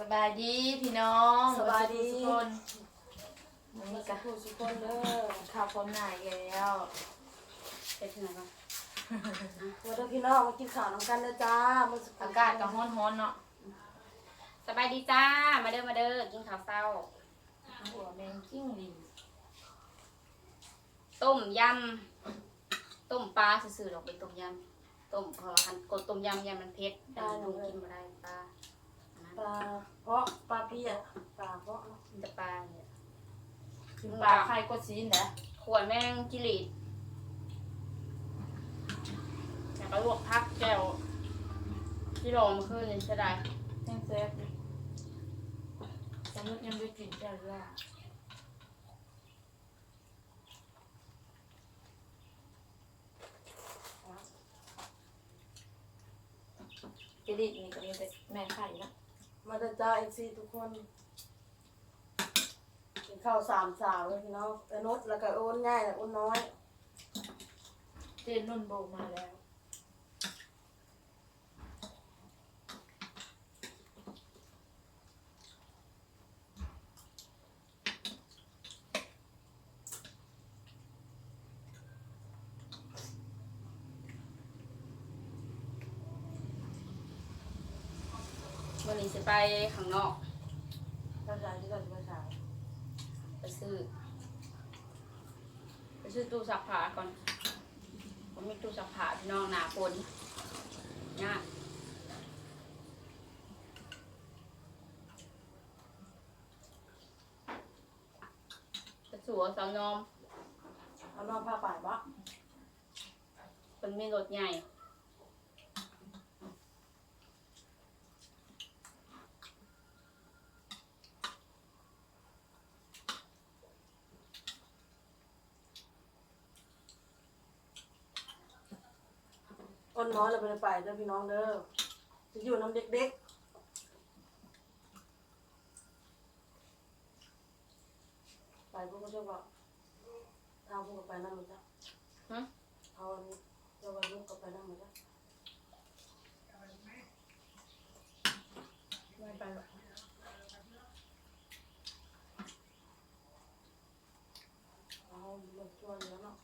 สบายดีพี่น้องสบายดี ทุกคนวันมานี้สัก็กครู่สุกคนเด้อข้าวพร้อมหน้าอีกแล้วเป็นที่ไหนบ้างมาเด้อพี่น้องมากินข้าวน้ำกันเด้อจ้ามาสักครู่อากาศก็ร้อนๆเนาะสบายดีจ้า มาเด้อมาเด้อกินข้าวเช้า หัวแมงจิ้งหรีดต้มยำต้มปลาซื่อๆหรอกเป็นต้มยำต้มเพราะว่าคันกดต้มยำยำมันเผ็ดแต่ลุงกินมาได้ปลาอันนั้น ปลาเพาะปลาเพี้ยปลาเพาะกินแต่ปลาเนี่ยกินปลาไข่กดซีนนะขวดแมงจิรีดแล้วก็ลวกพักแก้วที่รอเมื่อคืนนี่ใช่ได้แห้งแซ่บดิสมุกยังไม่กินแจ่วเลยจิรินี่ก็มีแต่แม่ไข่นะ มาเด้อจ้าเอฟซีทุกคนกินข้าวสามสาวเลยพี่น้องไอ้นุชแล้วก็โอนง่ายแล้วโอนน้อย เจนนุ่นโบกมาแล้ว วันนี้จะไปข้างนอกภาษาที่เราจะภาษาไปซื้อไปซื้อตู้ซักผ้าก่อนผมมีตู้ซักผ้าพี่น้องหนาฝนยากไปสัวสาวนอมเอาน้องผ้าป่ายปะเป็นมีรถใหญ่ โอนน้อยเราไปไปเด้อพี่น้องเด้อจะอยู่น้ำเด็กๆ ไปพวกก็จะบอกทางพวกก็ไปนั่นมั้งจ้ะฮะ เอาอันนี้เจ้าวันลูกก็ไปนั่นมั้งจ้ะ ไม่ไปหรอก เอาหมดชวนแล้วเนาะ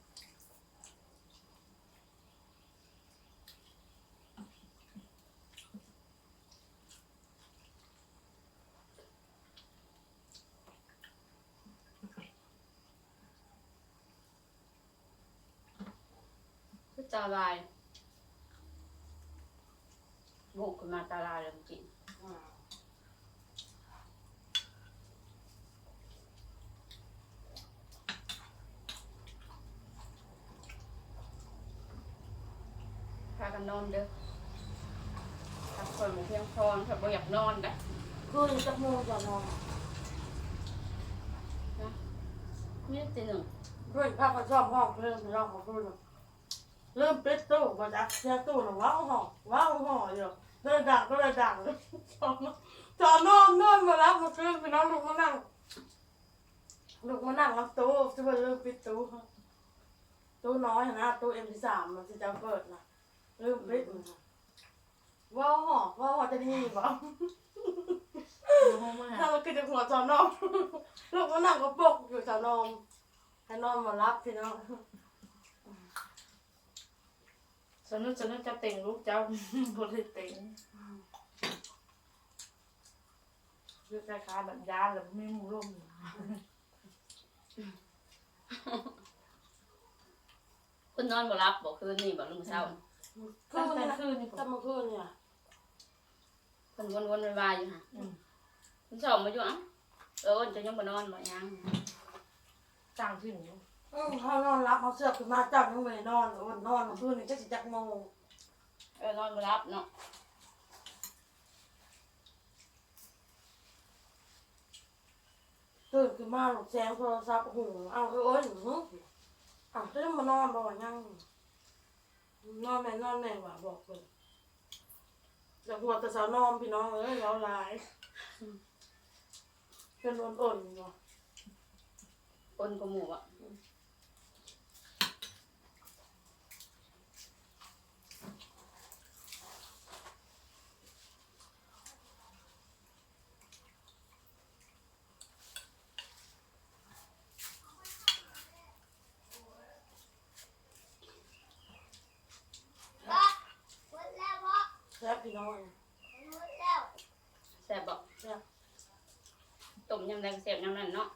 คือ ตาลายบุกขึ้นมาตาลายเลยจริงอ่าพากันนอนเด้อพักผ่อนหมู่เพียงพอถ้าบ่อยากนอนนะคืนจักโมงจะนอนนี่ตีหนึ่งเพื่อนพาเขาชอบห้องเพื่อนชอบของเพื่อน เริ่มปิดตู้มาจากเสียตู้หนูว้าวห้องว้าวห้องอยู่เดินดังก็เลยดังเลยจอนจอนนอนนอนมาแล้วมาคืนพี่น้องลุกมานั่งลุกมานั่งรับตู้ที่ว่าเริ่มปิดตู้ตู้น้อยนะตู้เอ็มพีสามมันจะเปิดนะเริ่มปิดมันนะว้าวห้องว้าวห้องจะดีบ่อยู่ห้องมาถ้ามันขึ้นจากหัวจอนอมลูกมันนั่งก็ปกอยู่จอนอมให้นอนมารับพี่น้อง สนุกสนุกจะเต็งลูกเจ้าบริเต็งคือคล้ายๆแบบยาแล้วไม่มูร่มคุณนอนบ่รับบ่คืนนี่บ่ลุงเช้าคืนนี่นะคืนนี่ผมแต่เมื่อคืนเนี่ยเพิ่นวนๆวายๆอยู่ฮะอืมคุณสองมาอยู่อะเออจะยังบ่นอนบ่ยังจ้างขึ้น อยู่อืมเขานอนรับเขาเสือกขึ้นมาจับยังไม่ได้นอนวันนอนเมื่อคืนนี่จะสิจักโมงเออนอนบ่รับเนาะตื่นขึ้นมาหลุดแสงโทรศัพท์หูเอาเออเอ้ยหนูอ้าวจะมานอนบ่วะยังนอนแม่นอนแม่ว่ะบอกเลยแต่หัวแต่สาวนอนพี่น้องเอ้ยเราหลายเป็นอ่อนๆเนาะคนกับหมู่อะ ยำแดงเสียบยำนั่นเนาะ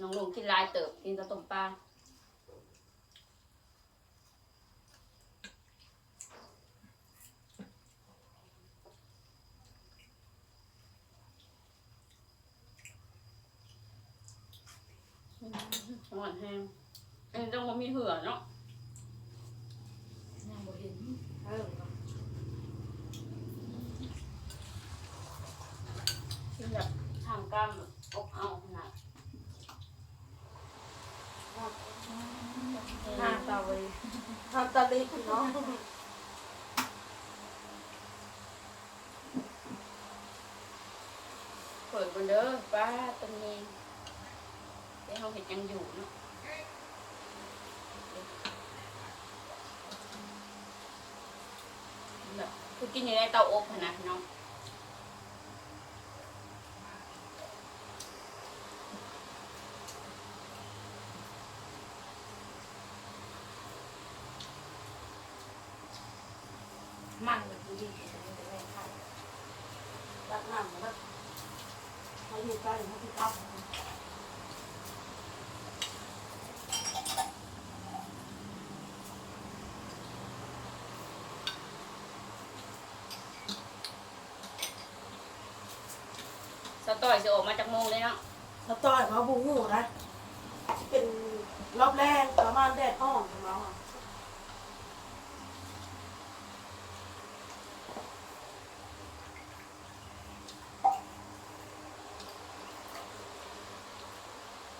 น้องลุงกินลายเติบกินกระต้มปลาหวานแห้งอันนี้ต้องมีเหือเนาะ ยังบ่เห็นเออที่แบบทำกล้ามแบบอบเอาขนาดหน้าตาเว้ยหน้าตาดีเนาะเปิดบนเด้อป้าตรงนี้ได้เขาเห็นยังอยู่เนาะแบบ คือกินอยู่ในเตาอบนาดพี่น้องมันแบบดีๆแต่ไม่ได้ค่ะตักน้ำแล้วเขาอยู่ใกล้เขาที่ตับ ตอยจะออกมาจากโมงเลยเนาะแล้วต่อยเขาบุ้งหูนะเป็นรอบแรกประมาณแดดอ่อนของเราอะ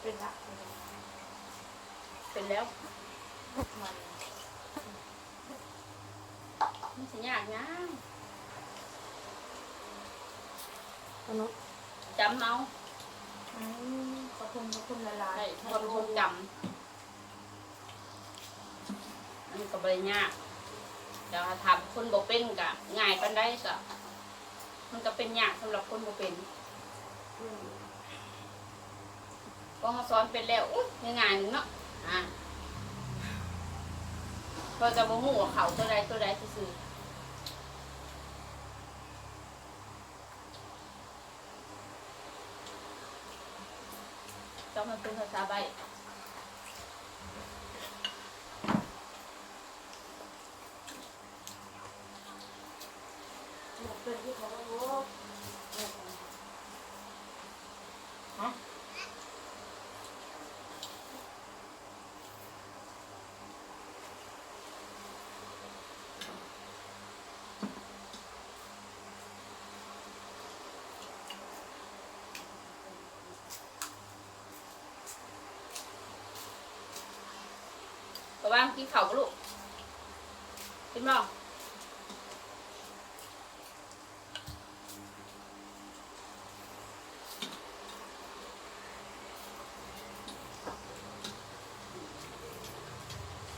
เป็นละเป็นแล้วมันมันสิยากนะมนุษย์ จำเอาอืมขอบคุณขอบคุณละลายได้ความทรงจำอันนี้ก็บริยากแต่ว่าทำคนบ่เป็นกะง่ายปันได้กะมันก็เป็นยากสำหรับคนบ่เป็นอืมพอเขาสอนเป็นแล้วอุ๊ยง่ายๆหนึ่งเนาะอ่าพอจะบ่ฮู้ว่าเขาตัวใดตัวใดซื่อๆต้องมัน เป็นภาษาใบเป็นที่เขาบอกว่าก็ว่างกินข้าวบ่ลูกกินบ่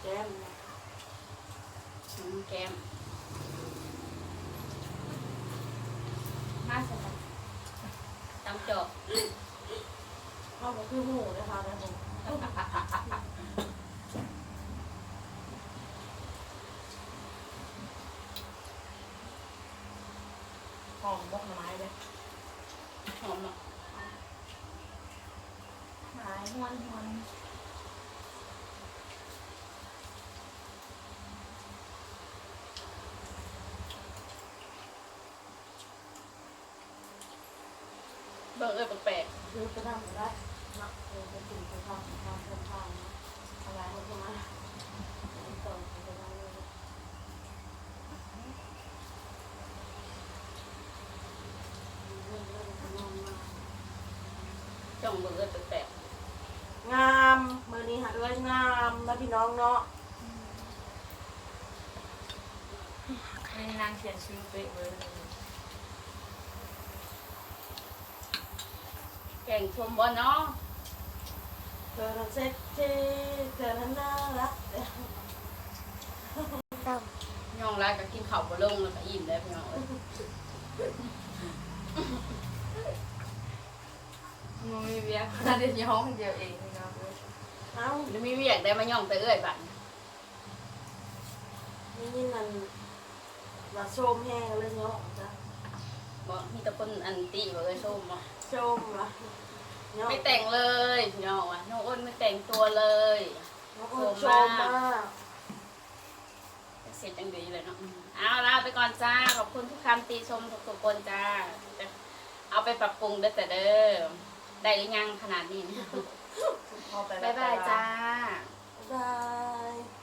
แกมนะอืมแกมมาสบายตำจอกเขาบอกคือหูนะคะนะผม ห อมบกหน่อไม้เลยหอมเนาะหายหวนหวนเบิ่งเอ้ยแปลกซื้อกระดาษได้นะเออจะถึงจะทำทำทำทำนะอะไรเขาจะมาต่อจะได้เลย ๆจ้อง เบิ่งเอ้ยแปลกงามมือนี้หาเลยงามนะพี่น้องเนาะให้นางเขียนชื่อเป๊ะเลยแกงชมบ่เนาะเธอทั้งเซ็กซี่เธอทั้งน่ารักย่องลายก็กินข้าวบ่ลงแล้วก็อิ่มแล้วพี่น้องเอ้ย มึงมี เวียกน่าจะย้องเดียวเองนะเอ้าหรือมีเวียกได้มาย่องแต่เอ้ยบัดเนี่นี่นั่นว่าโชมแห้งเลยเนาะจ้ะบอกมีแต่คนอันตีบอกเลยชมบอกโชมว่ะเนาะไม่แต่งเลยพี่น้องว่ะน้องอ้นไม่แต่งตัวเลยน้องอ้นโชมมากเสร็จจังดีเลยเนาะอืมเอาลาไปก่อนจ้าขอบคุณทุกคำตีชมทุกๆคนจ้า เอาไปปรับปรุงเด้อแต่เด้อ ได้หรือยังขนาดนี้ พอไปบ๊ายบายจ้า บ๊ายบาย